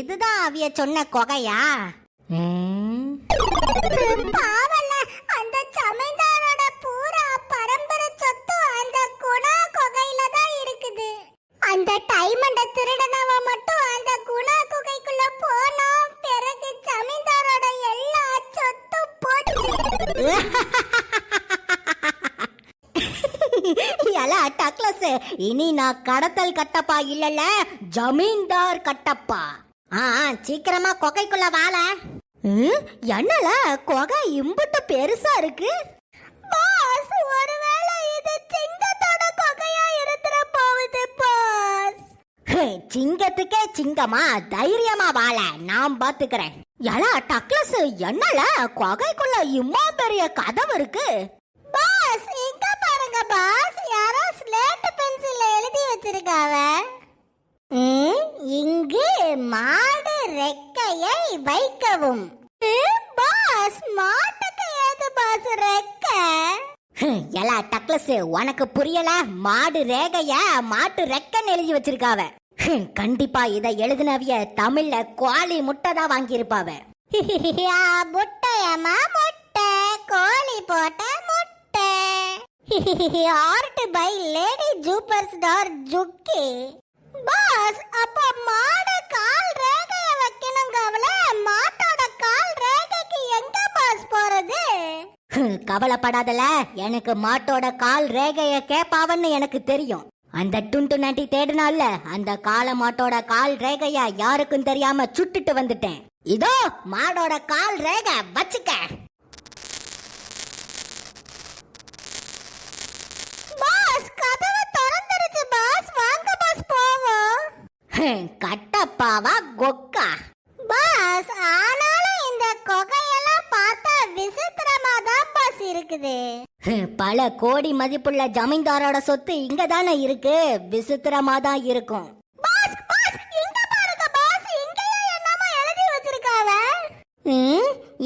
இதுதான் அவிய சொன்ன கொகையா? பாவல்ல அந்த ஜமீன்தாரோட பூரா பரம்பரை சொத்து அந்த குணா கொகையில தான் இருக்குது. அந்த டைமண்ட திருடனவ மட்டும் அந்த குணா குகைக்குள்ள போனோம் பிறகு ஜமீன்தாரோட எல்லா சொத்தும் போச்சு. எலா டக்ளஸ் இனி நான் கடத்தல் கட்டப்பா இல்லல ஜமீன்தார் கட்டப்பா. ஆ சீக்கிரமா கொகைக்குள்ள வாழ. என்னல கொகை இம்புட்டு பெருசா இருக்கு. பாஸ் ஒருவேளை இது சிங்கத்தோட கொகையா இருந்துற போகுது பாஸ். சிங்கத்துக்கே சிங்கமா தைரியமா வாழ. நான் பாத்துக்கிறேன். எலா டக்ளஸ் என்னல கொகைக்குள்ள இம்மா பெரிய கதவு இருக்கு. பாஸ் இங்க பாருங்க பாஸ். யாரோ ஸ்லேட் பென்சில்ல எழுதி வச்சிருக்காவ. இங்கு மாடு ரெக்கையை வைக்கவும் பாஸ் மாட்டுக்கு ஏது பாஸ் ரெக்க எல்லா டக்ளஸ் உனக்கு புரியல மாடு ரேகைய மாட்டு ரெக்கன்னு எழுதி வச்சிருக்காவ கண்டிப்பா இத எழுதினவிய தமிழ்ல கோழி முட்டை தான் வாங்கியிருப்பாவ முட்டையம்மா முட்டை கோழி போட்ட முட்டை ஆர்ட் பை லேடி ஜூப்பர்ஸ் டார் ஜுக்கி பாஸ் அப்ப மாட கால் ரேகைய வைக்கணுங்க அவள. மாட்டோட கால் ரேகைக்கு எங்க பாஸ் போறது? கவலைப்படாதல. எனக்கு மாட்டோட கால் ரேகைய கேப்பாவன்னு எனக்கு தெரியும். அந்த டுண்டு நட்டி தேடினால அந்த கால மாட்டோட கால் ரேகையா யாருக்கும் தெரியாம சுட்டுட்டு வந்துட்டேன். இதோ மாடோட கால் ரேகை வச்சுக்க பாஸ் கதவு திறந்துருச்சு பாஸ் வாங்க பாஸ் போவோம் கட்டப்பாவா கொக்கா? பாஸ் ஆனாலும் இந்த கொகையெல்லாம் பார்த்தா விசித்திரமா தான் பாஸ் இருக்குது. பல கோடி மதிப்புள்ள ஜமீன்தாரோட சொத்து இங்க தானே இருக்கு? விசித்திரமா தான் இருக்கும். பாஸ் பாஸ் இங்க பாருங்க பாஸ் இங்கேயே என்னமோ எழுதி வச்சிருக்காவ?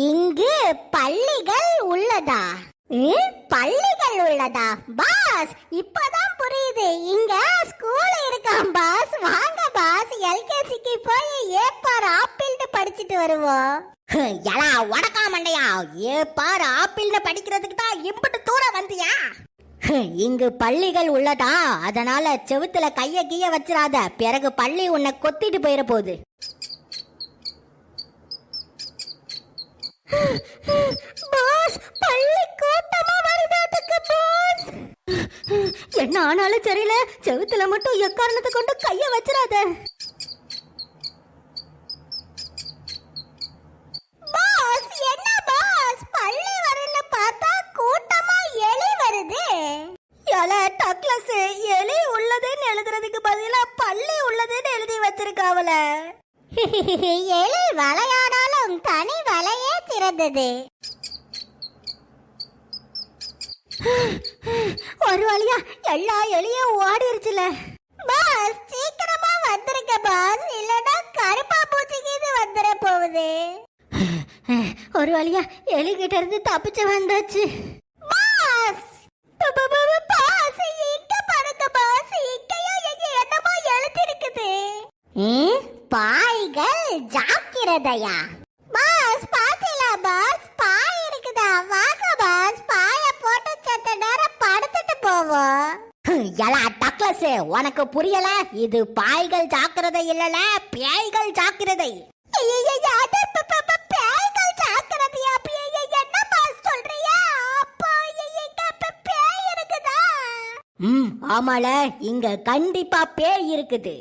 இங்கு பள்ளிகள் உள்ளதா? பள்ளிகள் உள்ளதா? பாஸ் இப்பதான் புரியுது. இங்க ஸ்கூல் பாஸ் போய் போய் ஏப்பார் ஆப்பிள்னு படிச்சுட்டு வருவோம் எலா உடக்கா மண்டையா? ஏப்பார் ஆப்பிள்னு படிக்கிறதுக்கு தான் இம்புட்டு தூரம் வந்தியா? இங்கு பள்ளிகள் உள்ளதா? அதனால செவுத்துல கைய கீய வச்சிராத. பிறகு பள்ளி உன்னை கொத்திட்டு போயிட போகுது பாஸ் பள்ளி கூட்டமா வருதாட்டுக்கு பாஸ். என்ன ஆனாலும் தெரியல செவுத்துல மட்டும் எக்காரணத்தை கொண்டு கைய வச்சிராத. எலி விளையாடாலும் தனி வலையே திறந்தது. ஒரு வழியா எல்லா எலியும் ஓடிருச்சுல. பாஸ் சீக்கிரமா வந்திருக்க பாஸ் இல்லனா கருப்பா பூச்சிக்கு இது வந்துட போகுது. ஒரு வழியா எலிகிட்ட இருந்து தப்பிச்சு வந்தாச்சு. பாஸ்! பாஸ் இங்க பாருங்க பாஸ் இங்கேயோ எங்க என்னமோ எழுதி இருக்குது பாய்கள் ஜாக்கிரதையா? பாஸ் பாத்தீங்களா பாஸ்? பாய் இருக்குதா? வாங்க பாஸ். பாய போட்டு செத்த நேரம் படுத்துட்டு போவோம். எலா டக்ளஸ் உனக்கு புரியல? இது பாய்கள் ஜாக்கிரதை இல்லல பேய்கள் ஜாக்கிரதை. பேய்கள் ஜாக்கிரதையா என்ன பாஸ் சொல்றியா? ம் ஆமால இங்க கண்டிப்பா பேய் இருக்குது.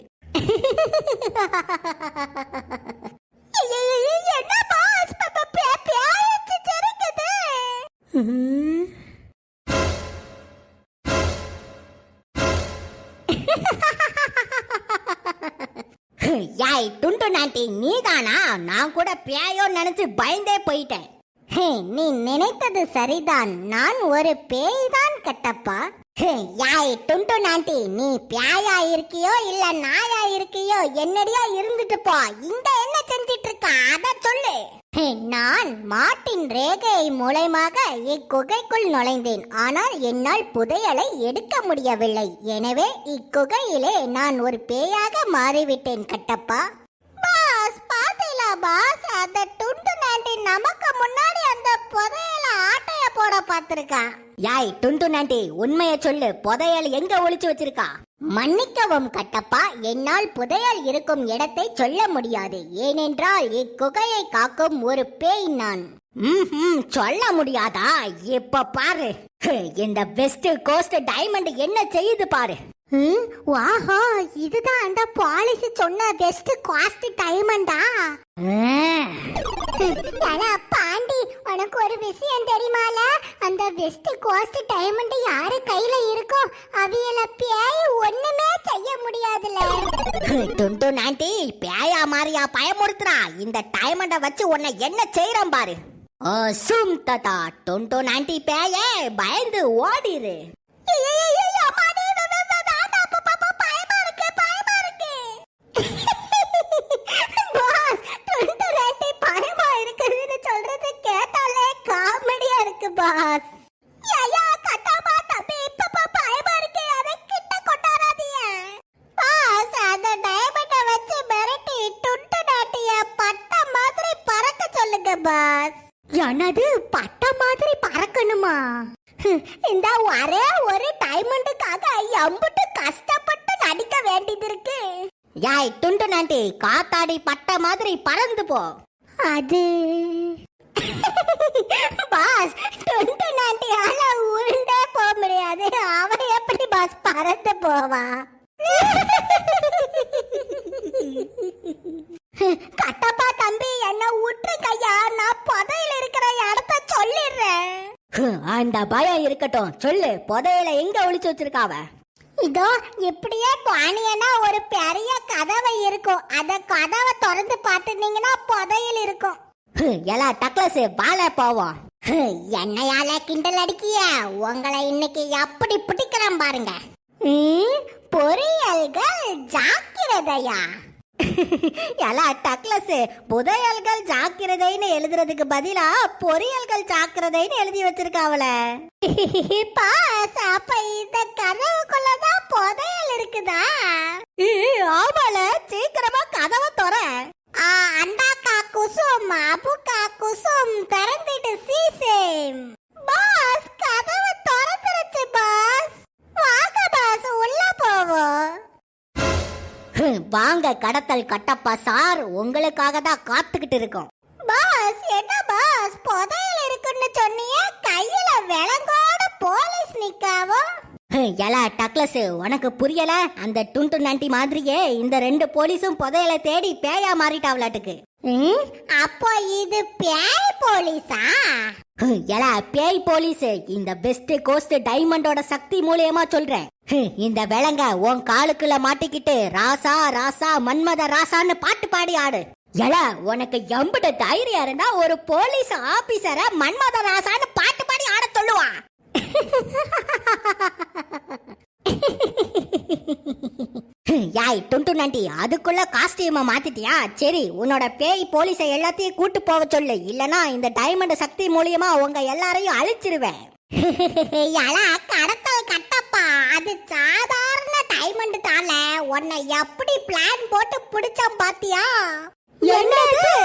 யாய் டுண்டு நாட்டி நீதானா? நான் கூட பேயோ நினைச்சு பயந்தே போயிட்டேன். ஹே, நீ நினைத்தது சரிதான். நான் ஒரு பேய் தான் கட்டப்பா. யாய் டுண்டு நாண்டி நீ பியாயா இருக்கியோ இல்ல நாயா இருக்கியோ என்னடியா இருந்துட்டு போ. இங்க என்ன செஞ்சிட்டு இருக்க அத சொல்லு. ஹே, நான் மாட்டின் ரேகை மூலயமாக இக்குகைக்குள் நுழைந்தேன். ஆனால் என்னால் புதையலை எடுக்க முடியவில்லை. எனவே இக்குகையிலே நான் ஒரு பேயாக மாறிவிட்டேன் கட்டப்பா. Boss boss? அந்த டுண்டு நாண்டி நமக்கு முன்னாடி அந்த புதையலை போட பார்த்திருக்கான் யாய் டுண்டு நாண்டி உண்மைய சொல்லு. புதையல் எங்க ஒளிச்சு வச்சிருக்கா? மன்னிக்கவும் கட்டப்பா என்னால் புதையல் இருக்கும் இடத்தை சொல்ல முடியாது. ஏனென்றால் இக்குகையை காக்கும் ஒரு பேய் நான். சொல்ல முடியாதா? இப்ப பாரு. இந்த வெஸ்ட் கோஸ்ட் டைமண்ட் என்ன செய்யுது பாரு. வாஹா இதுதான் அந்த பாலிசி சொன்ன பெஸ்ட் காஸ்ட் டைமண்டா பாண்டி. உனக்கு ஒரு விஷயம் தெரியுமால? அந்த வெஸ்ட் கோஸ்ட் டைமண்ட் யாரு கையில இருக்கோ அவியல பேய் ஒண்ணுமே செய்ய முடியாதுல. டுண்டு நாண்டி பேயா மாறியா பயமுறுத்துறா. இந்த டைமண்ட வச்சு உன்னை என்ன செய்யறோம் பாரு. சும் ததா டுண்டு நாண்டி பேயே பயந்து ஓடிரு. பாஸ் இருக்கு பாஸ். ஐயா கட்டாமா தம்பி இப்ப பயமா இருக்கு அதை கிட்ட கொண்டாடாதீங்க. பாஸ் அந்த டைமண்ட வச்சு மிரட்டி துண்டு நாட்டிய பட்ட மாதிரி பறக்க சொல்லுங்க பாஸ். என்னது பட்ட மாதிரி பறக்கணுமா? இந்த ஒரே ஒரு டைமண்டுக்காக எம்புட்டு கஷ்டப்பட்டு நடிக்க வேண்டியது இருக்கு. யாய் துண்டு நாண்டி காத்தாடி பட்ட மாதிரி பறந்து போ. அது பாஸ் டுண்டு நாட்டியால உருண்டே போக முடியாது. அவன் எப்படி பாஸ் பறந்து போவா? கட்டப்பா தம்பி என்ன விட்டு கையா? நான் புதையில இருக்கிற இடத்த சொல்லிடுறேன். அந்த பயம் இருக்கட்டும் சொல்லு. புதையல எங்க ஒளிச்சு வச்சிருக்காவ இதோ இப்படியே பாணியனா ஒரு பெரிய கதவை இருக்கும். அத கதவை திறந்து பார்த்துட்டீங்கன்னா புதையல் இருக்கும். எல்லா எலா டக்ளஸ் பால போவோம். என்னையால கிண்டல் அடிக்கிய? உங்களை இன்னைக்கு எப்படி பிடிக்கிறேன் பாருங்க. பொறியல்கள் ஜாக்கிரதையா? எலா டக்ளஸ் புதையல்கள் ஜாக்கிரதைன்னு எழுதுறதுக்கு பதிலா பொறியல்கள் ஜாக்கிரதைன்னு எழுதி வச்சிருக்காவல பாஸ் அப்ப இந்த கதவுக்குள்ளதான் புதையல் இருக்குதா? ஆமால சீக்கிரமா கதவை தொற வாங்க கடத்தல் கட்டப்பா சார். உங்களுக்காக தான் காத்துக்கிட்டு இருக்கோம். பாஸ் என்ன பாஸ்? புதையல் இருக்குன்னு சொன்னீங்க கையில விலங்கோட போலீஸ் நிக்காவோ? எலா டக்ளஸ் உனக்கு புரியல? அந்த டுண்டு நண்டி மாதிரியே இந்த ரெண்டு போலீஸும் புதையல தேடி பேயா மாறிட்டாவலாட்டுக்கு அப்போ இது பேய் போலீஸா? எலா பேய் போலீஸ் இந்த பெஸ்ட் கோஸ்ட் டைமண்டோட சக்தி மூலியமா சொல்றேன். இந்த விலங்க உன் காலுக்குள்ள மாட்டிக்கிட்டு ராசா ராசா மன்மத ராசான்னு பாட்டு பாடி ஆடு. எலா உனக்கு எம்பிட்ட தைரியம் இருந்தா ஒரு போலீஸ் ஆபீசரை மன்மத ராசான்னு பாட்டு பாடி ஆட சொல்லுவான் யாய் டுண்டு நண்டி அதுக்குள்ள காஸ்டியூமை மாத்திட்டியா? சரி உன்னோட பேய் போலீஸை எல்லாத்தையும் கூட்டு போக சொல்லு. இல்லனா இந்த டைமண்ட் சக்தி மூலியமா உங்க எல்லாரையும் அழிச்சிருவேன். கடத்தல் கட்டப்பா. அது சாதாரண டைமண்ட் தான. உன்னை எப்படி பிளான் போட்டு பிடிச்சம் பாத்தியா? என்னது?